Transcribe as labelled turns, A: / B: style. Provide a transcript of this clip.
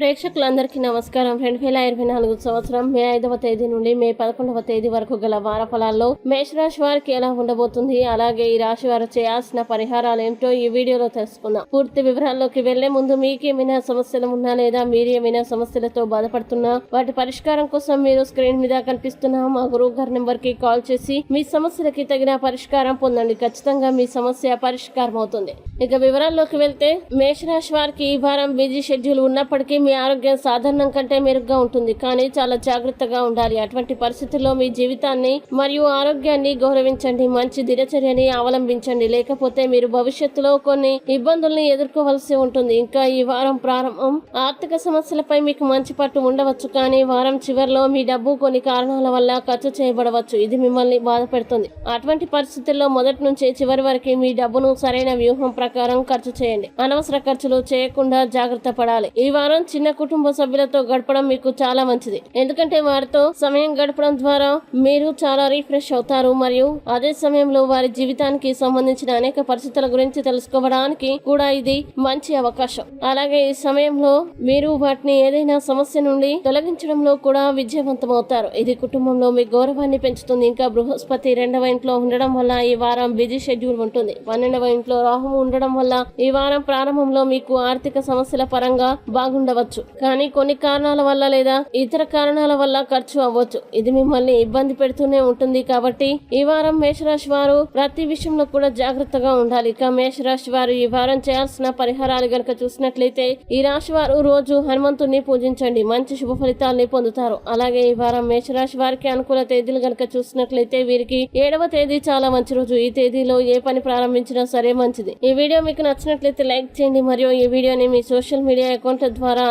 A: ప్రేక్షకులందరికీ నమస్కారం. రెండు వేల ఇరవై నాలుగు సంవత్సరం మే ఐదవ తేదీ నుండి మే పదకొండవ తేదీ వరకు గల వార ఫలాల్లో మేషరాశి వారికి ఎలా ఉండబోతుంది? అలాగే ఈ రాశి వారు చేయాల్సిన పరిహారాలు ఏమిటో ఈ వీడియోలో తెలుసుకుందాం. పూర్తి వివరాల్లోకి వెళ్ళే ముందు మీకేమైనా సమస్యలు ఉన్నా లేదా మీరేమైనా సమస్యలతో బాధపడుతున్నా వాటి పరిష్కారం కోసం మీరు స్క్రీన్ మీద కనిపిస్తున్న మా గురువు గారి నెంబర్కి కాల్ చేసి మీ సమస్యలకి తగిన పరిష్కారం పొందండి. ఖచ్చితంగా మీ సమస్య పరిష్కారం అవుతుంది ఇక వివరాల్లోకి వెళ్తే మేషరాశి వారికి ఈ వారం బిజీ షెడ్యూల్ ఉన్నప్పటికీ మీ ఆరోగ్యం సాధారణం కంటే మెరుగ్గా ఉంటుంది. కానీ చాలా జాగ్రత్తగా ఉండాలి. అటువంటి పరిస్థితుల్లో మీ జీవితాన్ని మరియు ఆరోగ్యాన్ని గౌరవించండి. మంచి దినచర్యని అవలంబించండి. లేకపోతే మీరు భవిష్యత్తులో కొన్ని ఇబ్బందుల్ని ఎదుర్కోవలసి ఉంటుంది. ఇంకా ఈ వారం ప్రారంభం ఆర్థిక సమస్యలపై మీకు మంచి పట్టు ఉండవచ్చు. కానీ వారం చివరిలో మీ డబ్బు కొన్ని కారణాల వల్ల ఖర్చు చేయబడవచ్చు. ఇది మిమ్మల్ని బాధ పెడుతుంది. అటువంటి పరిస్థితుల్లో మొదటి నుంచి చివరి వరకు మీ డబ్బును సరైన వ్యూహం ప్రకారం ఖర్చు చేయండి. అనవసర ఖర్చులు చేయకుండా జాగ్రత్త పడాలి. ఈ వారం చిన్న కుటుంబ సభ్యులతో గడపడం మీకు చాలా మంచిది. ఎందుకంటే వారితో సమయం గడపడం ద్వారా మీరు చాలా రీఫ్రెష్ అవుతారు మరియు అదే సమయంలో వారి జీవితానికి సంబంధించిన అనేక పరిస్థితుల గురించి తెలుసుకోవడానికి కూడా ఇది మంచి అవకాశం. అలాగే ఈ సమయంలో మీరు వాటిని ఏదైనా సమస్య నుండి తొలగించడంలో కూడా విజయవంతమవుతారు. ఇది కుటుంబంలో మీ గౌరవాన్ని పెంచుతుంది. ఇంకా బృహస్పతి రెండవ ఇంట్లో ఉండడం వల్ల ఈ వారం బిజీ షెడ్యూల్ ఉంటుంది. పన్నెండవ ఇంట్లో రాహు ఉండడం వల్ల ఈ వారం ప్రారంభంలో మీకు ఆర్థిక సమస్యల పరంగా బాగుండవచ్చు. కానీ కొన్ని కారణాల వల్ల లేదా ఇతర కారణాల వల్ల ఖర్చు అవ్వచ్చు. ఇది మిమ్మల్ని ఇబ్బంది పెడుతూనే ఉంటుంది కాబట్టి ఈ వారం మేషరాశి వారు ప్రతి విషయంలో కూడా జాగ్రత్తగా ఉండాలి. ఇక మేషరాశి వారు ఈ వారం చేయాల్సిన పరిహారాలు గనక చూసినట్లయితే ఈ రాశి వారు రోజు హనుమంతుని పూజించండి. మంచి శుభ ఫలితాలని పొందుతారు. అలాగే ఈ వారం మేషరాశి వారికి అనుకూల తేదీలు గనక చూసినట్లయితే వీరికి ఏడవ తేదీ చాలా మంచి రోజు. ఈ తేదీలో ఏ పని ప్రారంభించినా సరే మంచిది. ఈ వీడియో మీకు నచ్చినట్లయితే లైక్ చేయండి. మరియు ఈ వీడియోని మీ సోషల్ మీడియా అకౌంట్ల ద్వారా